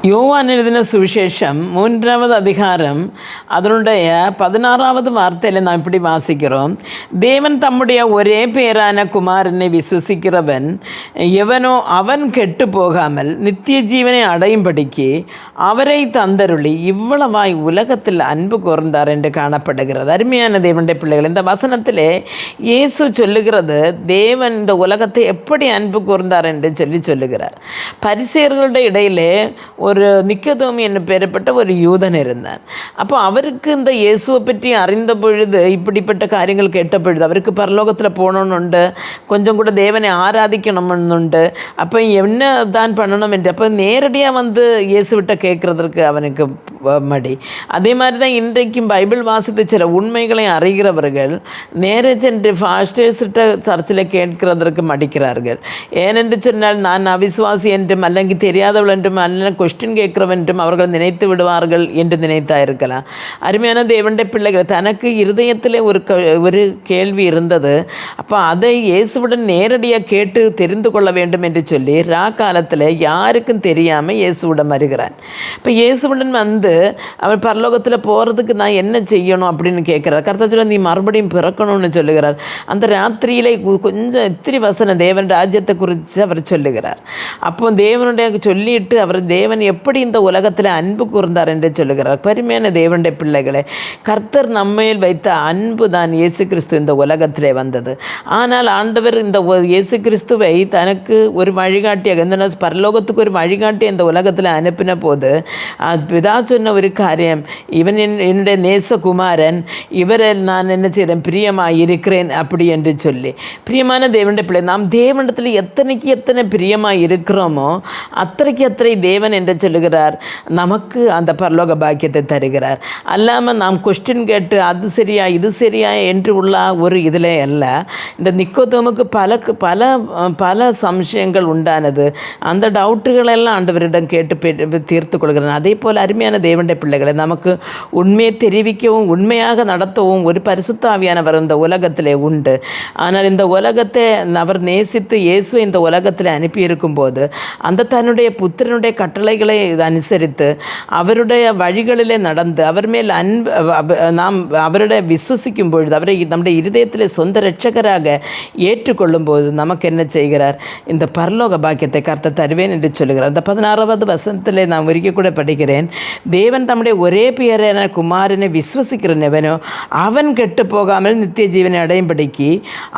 யோவான் எழுதின சுவிசேஷம் மூன்றாவது அதிகாரம் அதனுடைய பதினாறாவது வார்த்தையில் நாம் இப்படி வாசிக்கிறோம் தேவன் தம்முடைய ஒரே பேரான குமாரனை விசுவசிக்கிறவன் எவனோ அவன் கெட்டு போகாமல் நித்திய ஜீவனை அடையும்படிக்கு அவரை தந்தருளி இவ்வளவாய் உலகத்தில் அன்பு கூர்ந்தார் என்று காணப்படுகிறது அருமையான தேவனுடைய பிள்ளைகள் இந்த வசனத்திலே இயேசு சொல்லுகிறது தேவன் இந்த உலகத்தை எப்படி அன்பு கூர்ந்தார் என்று சொல்லி சொல்லுகிறார் பரிசேர்களுடைய இடையிலே ஒரு நிக்கதோமி என்று பெறப்பட்ட ஒரு யூதன் இருந்தான். அப்போ அவருக்கு இந்த இயேசுவை பற்றி அறிந்த பொழுது இப்படிப்பட்ட காரியங்கள் கேட்ட பொழுது அவருக்கு பரலோகத்தில் போகணுன்னுண்டு கொஞ்சம் கூட தேவனை ஆராதிக்கணும்னுண்டு அப்போ என்ன தான் பண்ணணும் என்று அப்போ நேரடியாக வந்து இயேசுவிட்ட கேட்குறதற்கு அவனுக்கு மடி. அதே மாதிரி தான் இன்றைக்கும் பைபிள் வாசித்து சில உண்மைகளை அறிகிறவர்கள் நேரே சென்று ஃபாஸ்டர்ஸ்கிட்ட சர்ச்சில் கேட்கிறதற்கு மடிக்கிறார்கள். ஏனென்று சொன்னால் நான் அவிசுவாசி என்றும் அல்லங்கி தெரியாதவள் என்றும் அல்ல கொஸ்டின் கொஸ்டின் கேட்கிறவென்றும் அவர்கள் நினைத்து விடுவார்கள் என்று நினைத்தாயிருக்கலாம் அருமையான தேவனுடைய பிள்ளைகள் தனக்கு இருதயத்திலே ஒரு ஒரு கேள்வி இருந்தது. அப்போ அதை இயேசுவுடன் நேரடியாக கேட்டு தெரிந்து கொள்ள வேண்டும் என்று சொல்லி ரா காலத்தில் யாருக்கும் தெரியாமல் இயேசுவிடம் வருகிறான் இப்போ இயேசுவுடன் வந்து அவர் பரலோகத்தில் போகிறதுக்கு நான் என்ன செய்யணும்? அப்படின்னு கேட்குறார். கர்த்தா சொல்ல நீ மறுபடியும் பிறக்கணும்னு சொல்லுகிறார். அந்த ராத்திரியிலே கொஞ்சம் இத்திரி வசனம் தேவன் ராஜ்யத்தை குறித்து அவர் சொல்லுகிறார். அப்போ தேவனுடைய சொல்லிட்டு அவர் தேவன் எப்படி இந்த உலகத்தில் அன்பு கூர்ந்தார் என்று சொல்லுகிறார். பெருமையான தேவனுடைய பிள்ளைகளே கர்த்தர் நம்மையில் வைத்த அன்பு தான் இயேசு கிறிஸ்து இந்த உலகத்திலே வந்தது. ஆனால் ஆண்டவர் இந்த இயேசு கிறிஸ்துவை தனக்கு ஒரு வழிகாட்டியாக இந்த பரலோகத்துக்கு ஒரு வழிகாட்டி இந்த உலகத்தில் அனுப்பின போது பிதா சொன்ன ஒரு காரியம் இவன் என் என்னுடைய நேசகுமாரன் இவரை நான் என்ன செய்தேன்? பிரியமாக இருக்கிறேன் அப்படி என்று சொல்லி. பிரியமான தேவனுடைய பிள்ளை நாம் தேவனிடத்தில் எத்தனைக்கு எத்தனை பிரியமாக இருக்கிறோமோ அத்தனைக்கு அத்தனை தேவன் என்று சொல்லுகிறார். நமக்கு அந்த பரலோக பாக்கியத்தை தருகிறார். அல்லாமல் நாம் கொஸ்டின் கேட்டு அது சரியா இது சரியா? என்று உள்ள ஒரு இதில் அல்ல. இந்த நிக்கோதோமுக்கு பல பல பல சம்சயங்கள் உண்டானது. அந்த டவுட்டுகளெல்லாம் ஆண்டவரிடம் கேட்டு தீர்த்து கொள்கிறேன். அதே போல் அருமையான தேவண்ட பிள்ளைகளை நமக்கு உண்மையை தெரிவிக்கவும் உண்மையாக நடத்தவும் ஒரு பரிசுத்தாவியானவர் இந்த உலகத்திலே உண்டு. ஆனால் இந்த உலகத்தை அவர் நேசித்து இயேசு இந்த உலகத்தில் அனுப்பியிருக்கும் போது அந்த தன்னுடைய புத்திரனுடைய கட்டளைகளை அனுசரித்து அவருடைய வழிகளிலே நடந்து அவர் மேல் அன்பு அவ- நாம் அவருடைய விசுவசிக்கும் பொழுது அவரை நம்முடைய இருதயத்தில் சொந்த இரட்சகராக ஏற்றுக்கொள்ளும் போது நமக்கு என்ன செய்கிறார் இந்த பரலோக பாக்கியத்தை கர்த்த தருவேன் என்று சொல்லுகிறார் இந்த பதினாறாவது வசனத்திலே நான் ஒருக்க கூட படிக்கிறேன் தேவன் தம்முடைய ஒரே பெயரான குமாரனை விசுவசிக்கிறவனோ அவன் கெட்டு போகாமல் நித்திய ஜீவனை அடையும்படிக்கு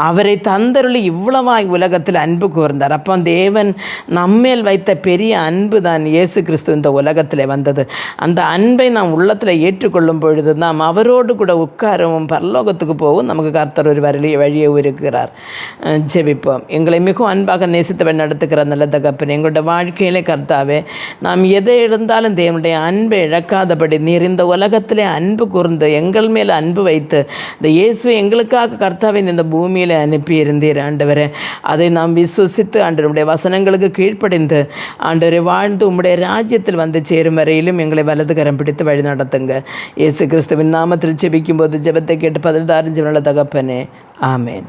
அவரை தந்தருளி இவ்வளவாய் உலகத்தில் அன்பு கூர்ந்தார் அப்போ தேவன் நம்மேல் வைத்த பெரிய அன்பு தான் இயேசு கிறிஸ்து இந்த உலகத்தில் வந்தது. அந்த அன்பை நாம் உள்ளத்தில் ஏற்றுக்கொள்ளும் பொழுது நாம் அவரோடு கூட உட்காரவும் பரலோகத்துக்கு போகவும் நமக்கு கர்த்தர் ஒரு வழி வழியை இருக்கிறார் ஜெபிப்போம். எங்களை மிகவும் அன்பாக நேசித்தவன் நடத்துகிற நல்ல தகப்பன் எங்களுடைய வாழ்க்கையிலே கர்த்தாவே நாம் எதை இருந்தாலும் தேவனுடைய அன்பை இழக்காதபடி நீர் இந்த உலகத்திலே அன்பு கூர்ந்து எங்கள் மேல் அன்பு வைத்து இந்த இயேசு எங்களுக்காக கர்த்தாவை இந்த பூமியில் அனுப்பி இருந்தீர் ஆண்டவரே. அதை நாம் விசுவசித்து ஆண்டவருடைய வசனங்களுக்கு கீழ்ப்படிந்து ஆண்டவரை வாழ்ந்து உம்முடைய ராஜ்யத்தில் வந்து சேரும் வரையிலும் எங்களை வலது கரம் பிடித்து வழி நடத்துங்க இயேசு கிறிஸ்துவின் நாமத்தில் ஜெபிக்கும் போது ஜெபத்தை கேட்டு பதில் தாரிஞ்சவங்கள தகப்பனே ஆமேன்